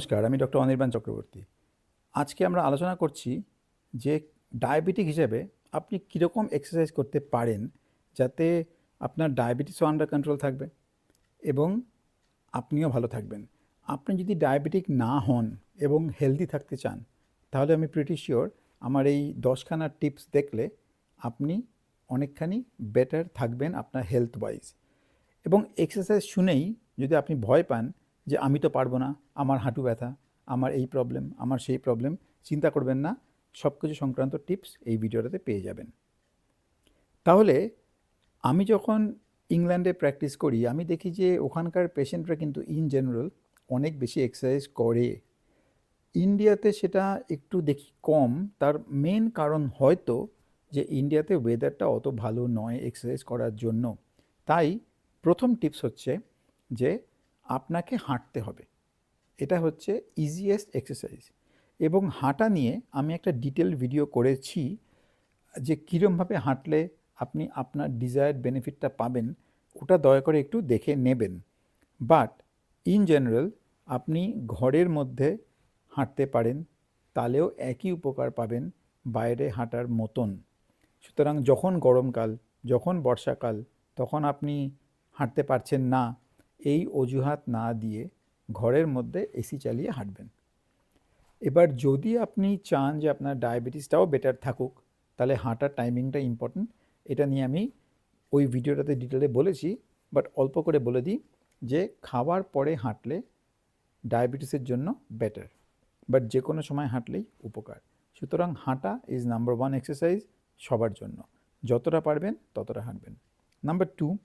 নমস্কার, আমি ডক্টর অনির্বাণ চক্রবর্তী। আজকে আমরা আলোচনা করছি যে ডায়াবেটিক হিসেবে আপনি কীরকম এক্সারসাইজ করতে পারেন যাতে আপনার ডায়াবেটিসও আন্ডার কন্ট্রোল থাকবে এবং আপনিও ভালো থাকবেন। আপনি যদি ডায়াবেটিক না হন এবং হেলদি থাকতে চান, তাহলে আমি প্রিটি শিওর আমার এই দশখানা টিপস দেখলে আপনি অনেকখানি বেটার থাকবেন আপনার হেলথ ওয়াইজ এবং এক্সারসাইজ শুনেই যদি আপনি ভয় পান যে আমি তো পারব না, আমার হাঁটু ব্যথা, আমার এই প্রবলেম আমার সেই প্রবলেম চিন্তা করবেন না সব কিছু সংক্রান্ত টিপস এই ভিডিওটাতে পেয়ে যাবেন। তাহলে আমি যখন ইংল্যান্ডে প্র্যাকটিস করি, আমি দেখি যে ওখানকার পেশেন্টরা কিন্তু ইন জেনারেল অনেক বেশি এক্সারসাইজ করে। ইন্ডিয়াতে সেটা একটু দেখি কম, তার মেন কারণ হয়তো যে ইন্ডিয়াতে ওয়েদারটা অত ভালো নয় এক্সারসাইজ করার জন্য। তাই প্রথম টিপস হচ্ছে যে আপনাকে হাঁটতে হবে। এটা হচ্ছে ইজিয়েস্ট এক্সারসাইজ এবং হাঁটা নিয়ে আমি একটা ডিটেল ভিডিও করেছি যে কীরমভাবে হাঁটলে আপনি আপনার ডিজায়ার্ড বেনিফিটটা পাবেন, ওটা দয়া করে একটু দেখে নেবেন। বাট ইন জেনারেল আপনি ঘরের মধ্যে হাঁটতে পারেন, তাহলেও একই উপকার পাবেন বাইরে হাঁটার মতন। সুতরাং যখন গরমকাল, যখন বর্ষাকাল, তখন আপনি হাঁটতে পারছেন না এই অজুহাত না দিয়ে ঘরের মধ্যে এসি চালিয়ে হাঁটবেন। এবার যদি আপনি চান যে আপনার ডায়াবেটিসটাও বেটার থাকুক, তাহলে হাঁটার টাইমিংটা ইম্পর্ট্যান্ট এটা নিয়ে আমি ওই ভিডিওটাতে ডিটেলে বলেছি বাট অল্প করে বলে দিই যে খাওয়ার পরে হাঁটলে ডায়াবেটিসের জন্য বেটার বাট যে কোনো সময় হাঁটলেই উপকার। সুতরাং হাঁটা ইজ নাম্বার ওয়ান এক্সারসাইজ সবার জন্য। যতটা পারবেন ততটা হাঁটবেন। নাম্বার টু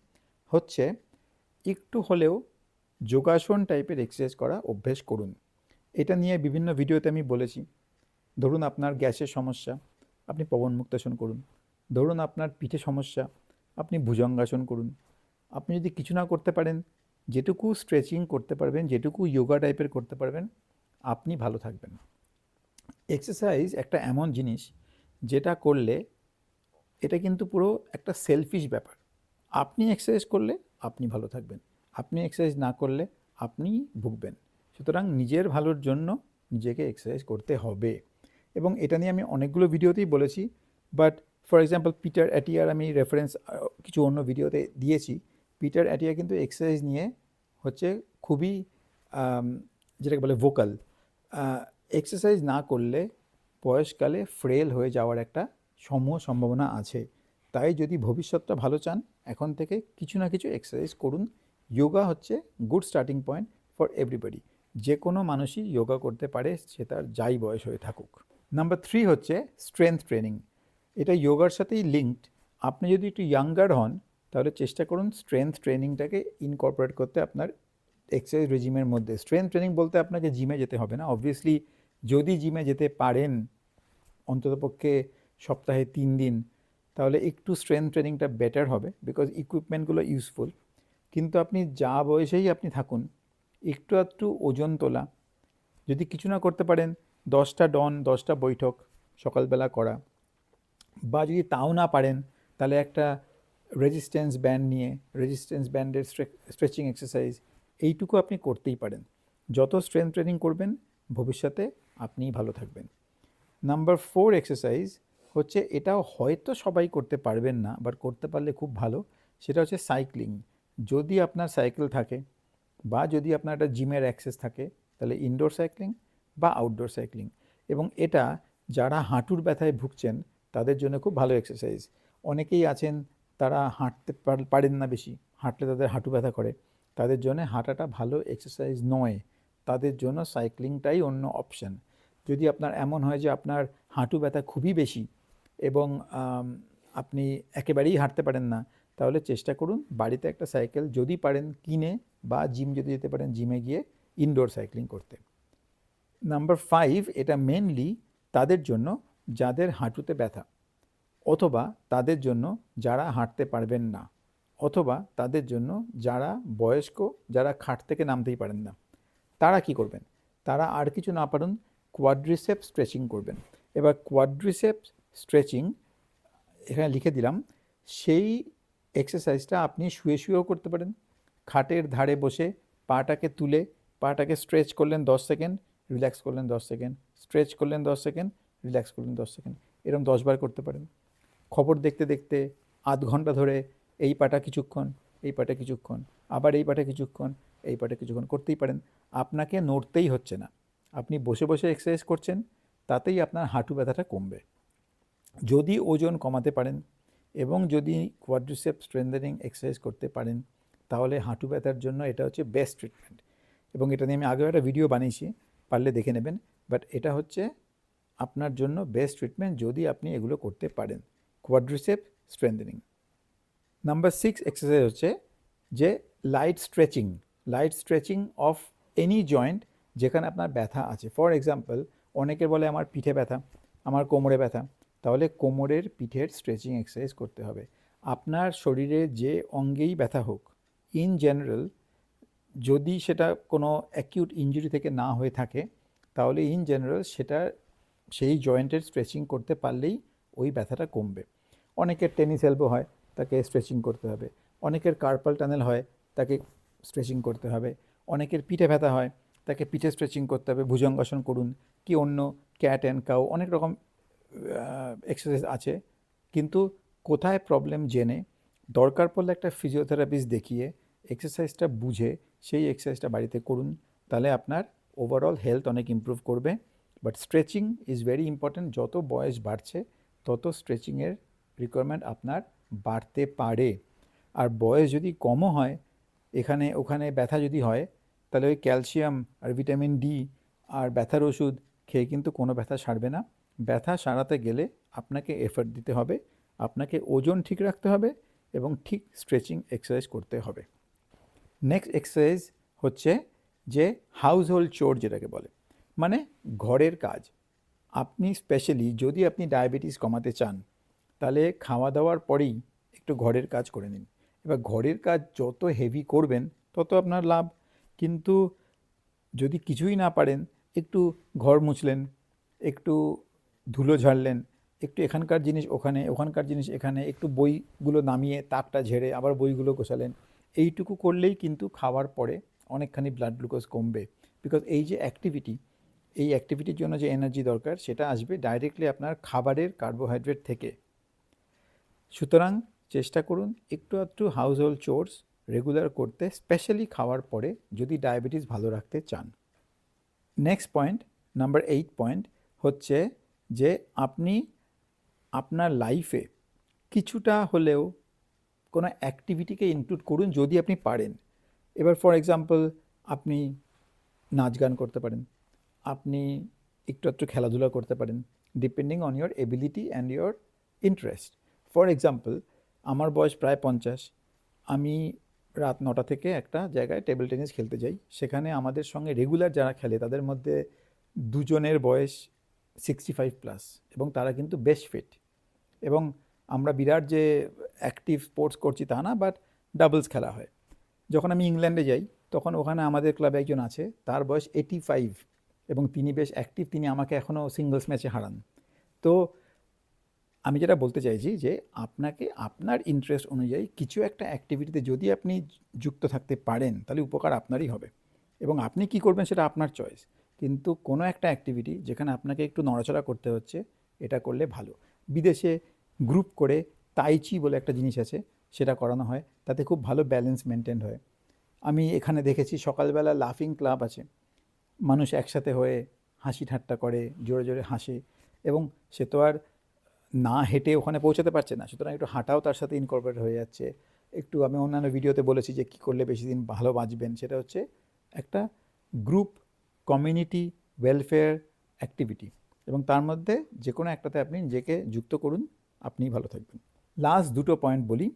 হচ্ছে একটু হলেও যোগাসন টাইপের এক্সারসাইজ করা অভ্যেস করুন। এটা নিয়ে বিভিন্ন ভিডিওতে আমি বলেছি। ধরুন আপনার গ্যাসের সমস্যা, আপনি পবন মুক্তাসন করুন। ধরুন আপনার পিঠে সমস্যা, আপনি ভুজঙ্গাসন করুন। আপনি যদি কিছু না করতে পারেন, যেটুকু স্ট্রেচিং করতে পারবেন, যেটুকু যোগা টাইপের করতে পারবেন, আপনি ভালো থাকবেন। এক্সারসাইজ একটা এমন জিনিস যেটা করলে এটা কিন্তু পুরো একটা সেলফিশ ব্যাপার। আপনি এক্সারসাইজ করলে আপনি ভালো থাকবেন। আপনি এক্সারসাইজ না করলে আপনি ভুগবেন। সুতরাং নিজের ভালোর জন্য নিজেকে এক্সারসাইজ করতে হবে। এবং এটা নিয়ে আমি অনেকগুলো ভিডিওতেই বলেছি but for example Peter Attia আমি রেফারেন্স কিছু অন্য ভিডিওতে দিয়েছি। পিটার অ্যাটিয়া কিন্তু এক্সারসাইজ নিয়ে হচ্ছে খুবই যেটাকে বলে ভোকাল এক্সারসাইজ না করলে বয়সকালে ফ্রেল হয়ে যাওয়ার একটা সমূহ সম্ভাবনা আছে। তাই যদি ভবিষ্যৎটা ভালো চান এখন থেকে কিছু না কিছু এক্সারসাইজ করুন। যোগা হচ্ছে good starting point for everybody যে কোনো মানুষই যোগা করতে পারে, সে তার যাই বয়স হয়ে থাকুক। নাম্বার থ্রি হচ্ছে স্ট্রেংথ ট্রেনিং এটা যোগার সাথেই লিঙ্কড আপনি যদি একটু ইয়াঙ্গার হন, তাহলে চেষ্টা করুন স্ট্রেংথ ট্রেনিংটাকে ইনকর্পোরেট করতে আপনার এক্সারসাইজ রেজিমের মধ্যে। স্ট্রেংথ ট্রেনিং বলতে আপনাকে জিমে যেতে হবে না। অবভিয়াসলি যদি জিমে যেতে পারেন, অন্ততপক্ষে সপ্তাহে তিন দিন তাহলে একটু স্ট্রেংথ ট্রেনিংটা বেটার হবে বিকজ ইকুইপমেন্টগুলো ইউজফুল কিন্তু আপনি যা বয়সেই আপনি থাকুন, একটু একটু ওজন তোলা। যদি কিছু না করতে পারেন, দশটা ডন দশটা বৈঠক, সকালবেলা করা। বা যদি তাও না পারেন, তাহলে একটা রেজিস্ট্যান্স ব্যান্ড নিয়ে রেজিস্ট্যান্স ব্যান্ডের স্ট্রেচিং এক্সারসাইজ এইটুকু আপনি করতেই পারেন। যত স্ট্রেংথ ট্রেনিং করবেন, ভবিষ্যতে আপনিই ভালো থাকবেন। নাম্বার ফোর এক্সারসাইজ হচ্ছে এটাও হয়তো সবাই করতে পারবেন না বাট করতে পারলে খুব ভালো। সেটা হচ্ছে সাইক্লিং যদি আপনার সাইকেল থাকে বা যদি আপনার একটা জিমের অ্যাক্সেস থাকে, তাহলে ইনডোর সাইক্লিং বা আউটডোর সাইক্লিং এবং এটা যারা হাঁটুর ব্যথায় ভুগছেন, তাদের জন্য খুব ভালো এক্সারসাইজ অনেকেই আছেন, তারা হাঁটতে পার- পারেন না বেশি, হাঁটলে তাদের হাঁটু ব্যথা করে। তাদের জন্য হাঁটাটা ভালো এক্সারসাইজ নয়। তাদের জন্য সাইক্লিংটাই অন্য অপশন যদি আপনার এমন হয় যে আপনার হাঁটু ব্যথা খুবই বেশি এবং আপনি একেবারেই হাঁটতে পারেন না, তাহলে চেষ্টা করুন বাড়িতে একটা সাইকেল যদি পারেন কিনে বা জিম যদি যেতে পারেন, জিমে গিয়ে ইনডোর সাইক্লিং করতে। নাম্বার ফাইভ এটা মেনলি তাদের জন্য যাদের হাঁটুতে ব্যথা, অথবা তাদের জন্য যারা হাঁটতে পারবেন না, অথবা তাদের জন্য যারা বয়স্ক, যারা খাট থেকে নামতেই পারেন না, তারা কি করবেন? তারা আর কিছু না পারেন কোয়াড্রিসেপ স্ট্রেচিং করবেন। এবার কোয়াড্রিসেপ স্ট্রেচিং এখানে লিখে দিলাম, সেই এক্সারসাইজটা আপনি শুয়ে শুয়েও করতে পারেন। খাটের ধারে বসে পাটাকে তুলে, পাটাকে স্ট্রেচ করলেন দশ সেকেন্ড রিল্যাক্স করলেন দশ সেকেন্ড স্ট্রেচ করলেন দশ সেকেন্ড রিল্যাক্স করলেন দশ সেকেন্ড এরকম দশবার করতে পারেন। খবর দেখতে দেখতে আধ ঘণ্টা ধরে এই পাটা কিছুক্ষণ, এই পাটা কিছুক্ষণ, আবার এই পাটা কিছুক্ষণ, এই পাটা কিছুক্ষণ করতেই পারেন। আপনাকে নড়তেই হচ্ছে না। আপনি বসে বসে এক্সারসাইজ করছেন, তাতেই আপনার হাঁটু ব্যথাটা কমবে। যদি ওজন কমাতে পারেন এবং যদি কোয়াড্রিসেপ স্ট্রেন্দারিং এক্সারসাইজ করতে পারেন, তাহলে হাঁটু ব্যথার জন্য এটা হচ্ছে বেস্ট ট্রিটমেন্ট এবং এটা নিয়ে আমি আগেও একটা ভিডিও বানিয়েছি, পারলে দেখে নেবেন। বাট এটা হচ্ছে আপনার জন্য বেস্ট ট্রিটমেন্ট যদি আপনি এগুলো করতে পারেন quadricep strengthening number six exercise হচ্ছে যে light stretching light stretching of any joint যেখানে আপনার ব্যথা আছে। ফর এক্সাম্পল অনেকে বলে আমার পিঠে ব্যথা, আমার কোমরে ব্যথা। তাহলে কোমরের পিঠের স্ট্রেচিং এক্সারসাইজ করতে হবে। আপনার শরীরে যে অঙ্গেই ব্যথা হোক ইন জেনারেল যদি সেটা কোনো অ্যাকিউট ইঞ্জুরি থেকে না হয়ে থাকে, তাহলে ইন জেনারেল সেটা, সেই জয়েন্টের স্ট্রেচিং করতে পারলেই ওই ব্যথাটা কমবে। অনেকের টেনিস এলবো হয়, তাকে স্ট্রেচিং করতে হবে। অনেকের কার্পাল টানেল হয়, তাকে স্ট্রেচিং করতে হবে। অনেকের পিঠে ব্যথা হয়, তাকে পিঠে স্ট্রেচিং করতে হবে। ভুজঙ্গাসন করুন, কি অন্য ক্যাট অ্যান্ড কাউ অনেক রকম এক্সারসাইজ আছে, কিন্তু কোথায় প্রবলেম জেনে দরকার পড়লে একটা ফিজিওথেরাপিস্ট দেখিয়ে এক্সারসাইজটা বুঝে সেই এক্সারসাইজটা বাড়িতে করুন, তাহলে আপনার ওভারঅল হেলথ অনেক ইমপ্রুভ করবে। But stretching is very important যত বয়স বাড়ছে, তত স্ট্রেচিংয়ের রিকোয়ারমেন্ট আপনার বাড়তে পারে। আর বয়স যদি কমও হয়, এখানে, ওখানে ব্যথা যদি হয়, তাহলে ওই ক্যালসিয়াম আর ভিটামিন ডি আর ব্যথার ওষুধ খেয়ে কিন্তু কোনো ব্যথা সারবে না। ব্যথা সারাতে গেলে আপনাকে এফর্ট দিতে হবে, আপনাকে ওজন ঠিক রাখতে হবে এবং ঠিক স্ট্রেচিং এক্সারসাইজ করতে হবে। নেক্সট এক্সারসাইজ হচ্ছে যে হাউস হোল্ড চোর যেটাকে বলে মানে ঘরের কাজ। আপনি স্পেশালি যদি আপনি ডায়াবেটিস কমাতে চান, তাহলে খাওয়া দাওয়ার পরেই একটু ঘরের কাজ করে নিন। এবার ঘরের কাজ যত হেভি করবেন, তত আপনার লাভ। কিন্তু যদি কিছুই না পারেন, একটু ঘর মুছলেন, একটু ধুলো ঝাড়লেন, একটু এখানকার জিনিস ওখানে, ওখানকার জিনিস এখানে, একটু বইগুলো নামিয়ে তাকটা ঝেড়ে আবার বইগুলো গোছালেন। এইটুকু করলেই কিন্তু খাওয়ার পরে অনেকখানি ব্লাড গ্লুকোজ কমবে। বিকজ এই যে অ্যাক্টিভিটি এই অ্যাক্টিভিটির জন্য যে এনার্জি দরকার, সেটা আসবে ডাইরেক্টলি আপনার খাবারের কার্বোহাইড্রেট থেকে। সুতরাং চেষ্টা করুন একটু একটু হাউস হোল্ড চোর্স রেগুলার করতে স্পেশালি খাওয়ার পরে যদি ডায়াবেটিস ভালো রাখতে চান। Next point number eight point হচ্ছে যে আপনি আপনার লাইফে কিছুটা হলেও কোনো অ্যাক্টিভিটিকে ইনক্লুড করুন যদি আপনি পারেন। এবার ফর এক্সাম্পল আপনি নাচ গান করতে পারেন। আপনি একটু একটু খেলাধুলা করতে পারেন। Depending on your ability and your interest for example আমার বয়স প্রায় পঞ্চাশ। আমি রাত নটা থেকে একটা জায়গায় টেবিল টেনিস খেলতে যাই। সেখানে আমাদের সঙ্গে রেগুলার যারা খেলে, তাদের মধ্যে দুজনের বয়স সিক্সটি ফাইভ প্লাস এবং তারা কিন্তু বেস্ট ফিট এবং আমরা বিরাট যে অ্যাক্টিভ স্পোর্টস করছি তা না বাট ডাবলস খেলা হয়। যখন আমি ইংল্যান্ডে যাই, তখন ওখানে আমাদের ক্লাবে একজন আছে, তার বয়স এইটি ফাইভ এবং তিনি বেশ অ্যাক্টিভ তিনি আমাকে এখনও সিঙ্গলস ম্যাচে হারান। তো আমি যেটা বলতে চাইছি যে, আপনাকে আপনার ইন্টারেস্ট অনুযায়ী কিছু একটা অ্যাক্টিভিটিতে যদি আপনি যুক্ত থাকতে পারেন, তাহলে উপকার আপনারই হবে। এবং আপনি কি করবেন সেটা আপনার চয়েস কিন্তু কোনো একটা অ্যাক্টিভিটি যেখানে আপনাকে একটু নড়াচড়া করতে হচ্ছে, এটা করলে ভালো। বিদেশে গ্রুপ করে তাইচি বলে একটা জিনিস আছে, সেটা করানো হয়, তাতে খুব ভালো ব্যালেন্স মেনটেন হয়। আমি এখানে দেখেছি সকালবেলা লাফিং ক্লাব আছে, মানুষ একসাথে হয়ে হাসি ঠাট্টা করে, জোরে জোরে হাসে, এবং সে তো আর না হেঁটে ওখানে পৌঁছাতে পারছে না, সুতরাং একটু হাঁটাও তার সাথে ইনকর্পোরেট হয়ে যাচ্ছে। একটু আমি অন্যান্য ভিডিওতে বলেছি যে কী করলে বেশি দিন ভালো বাঁচবেন, সেটা হচ্ছে একটা গ্রুপ কমিউনিটি ওয়েলফেয়ার অ্যাক্টিভিটি এবং তার মধ্যে যে কোনো একটাতে আপনি নিজেকে যুক্ত করুন, আপনিই ভালো থাকবেন। লাস্ট দুটো পয়েন্ট বলি।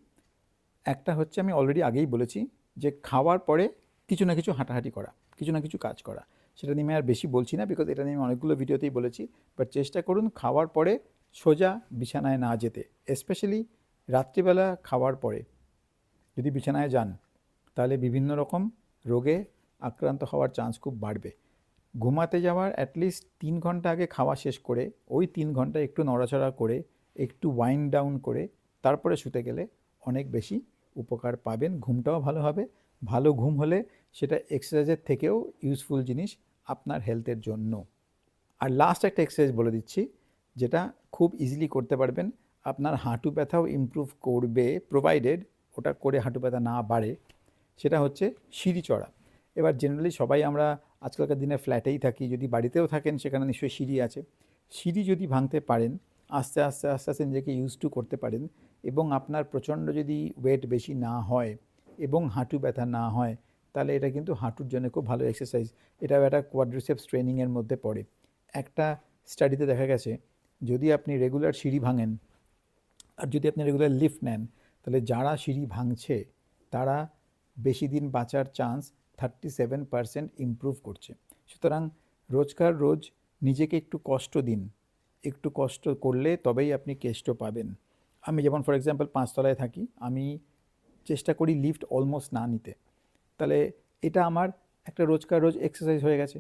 একটা হচ্ছে আমি অলরেডি আগেই বলেছি যে খাওয়ার পরে কিছু না কিছু হাঁটাহাঁটি করা, কিছু না কিছু কাজ করা। সেটা নিয়ে আমি আর বেশি বলছি না বিকজ এটা নিয়ে আমি অনেকগুলো ভিডিওতেই বলেছি। বাট চেষ্টা করুন খাওয়ার পরে সোজা বিছানায় না যেতে স্পেশালি রাত্রিবেলা খাওয়ার পরে। যদি বিছানায় যান, তাহলে বিভিন্ন রকম রোগে আক্রান্ত হওয়ার চান্স খুব বাড়বে। ঘুমাতে যাওয়ার অ্যাটলিস্ট তিন ঘণ্টা আগে খাওয়া শেষ করে, ওই তিন ঘণ্টা একটু নড়াচড়া করে, একটু ওয়াইন্ড ডাউন করে, তারপরে শুতে গেলে অনেক বেশি উপকার পাবেন। ঘুমটাও ভালো হবে। ভালো ঘুম হলে সেটা এক্সারসাইজের থেকেও ইউজফুল জিনিস আপনার হেলথের জন্য। আর লাস্ট একটা এক্সারসাইজ বলে দিচ্ছি, যেটা খুব ইজিলি করতে পারবেন। আপনার হাঁটু ব্যথাও ইমপ্রুভ করবে প্রোভাইডেড ওটা করে হাঁটু ব্যথা না বাড়ে, সেটা হচ্ছে সিঁড়ি চড়া। এবার জেনারেলি সবাই আমরা আজকালকার দিনে ফ্ল্যাটেই থাকি, যদি বাড়িতেও থাকেন সেখানে নিশ্চয়ই সিঁড়ি আছে। সিঁড়ি যদি ভাঙতে পারেন, আস্তে আস্তে আস্তে আস্তে নিজেকে ইউজ টু করতে পারেন এবং আপনার প্রচণ্ড যদি ওয়েট বেশি না হয় এবং হাঁটু ব্যথা না হয়, তাহলে এটা কিন্তু হাঁটুর জন্য খুব ভালো এক্সারসাইজ এটাও একটা কোয়াড্রিসেপস ট্রেনিংয়ের মধ্যে পড়ে। একটা স্টাডিতে দেখা গেছে, যদি আপনি রেগুলার সিঁড়ি ভাঙেন আর যদি আপনি রেগুলার লিফট নেন, তাহলে যারা সিঁড়ি ভাঙছে, তারা বেশি দিন বাঁচার chance thirty seven percent improve করছে। সুতরাং রোজকার রোজ নিজেকে একটু কষ্ট দিন। একটু কষ্ট করলে তবেই আপনি কেষ্ট পাবেন। আমি যেমন ফর এক্সাম্পল পাঁচতলায় থাকি, আমি চেষ্টা করি লিফট অলমোস্ট না নিতে। তাহলে এটা আমার একটা রোজকার রোজ এক্সারসাইজ হয়ে গেছে।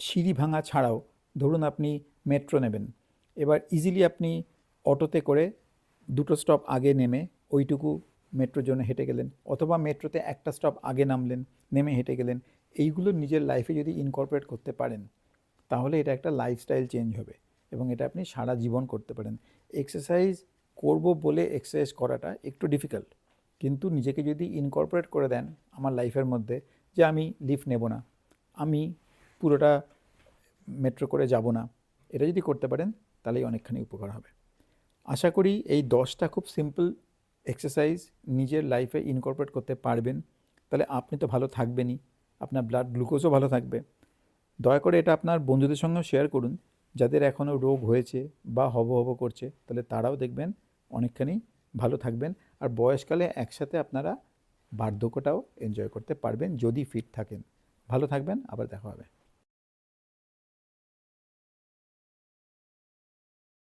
সিঁড়ি ভাঙা ছাড়াও ধরুন আপনি মেট্রো নেবেন। এবার ইজিলি আপনি অটোতে করে দুটো স্টপ আগে নেমে ওইটুকু মেট্রোর জন্য হেঁটে গেলেন অথবা মেট্রোতে একটা স্টপ আগে নামলেন, নেমে হেঁটে গেলেন, এইগুলো নিজের লাইফে যদি ইনকর্পোরেট করতে পারেন, তাহলে এটা একটা লাইফস্টাইল চেঞ্জ হবে এবং এটা আপনি সারা জীবন করতে পারেন। এক্সারসাইজ করব বলে এক্সারসাইজ করাটা একটু ডিফিকাল্ট কিন্তু নিজেকে যদি ইনকর্পোরেট করে দেন আমার লাইফের মধ্যে যে আমি লিফট নেব না, আমি পুরোটা মেট্রো করে যাব না, এটা যদি করতে পারেন তাহলেই অনেকখানি উপকার হবে। আশা করি এই দশটা খুব সিম্পল এক্সারসাইজ নিজের লাইফে ইনকর্পোরেট করতে পারবেন, তাহলে আপনি তো ভালো থাকবেনই, আপনার ব্লাড গ্লুকোজও ভালো থাকবে। দয়া করে এটা আপনার বন্ধুদের সঙ্গেও শেয়ার করুন, যাদের এখনও রোগ হয়েছে বা হব হব করছে, তাহলে তারাও দেখবেন অনেকখানি ভালো থাকবেন, আর বয়সকালে একসাথে আপনারা বার্ধক্যটাও এনজয় করতে পারবেন যদি ফিট থাকেন। ভালো থাকবেন, আবার দেখা হবে।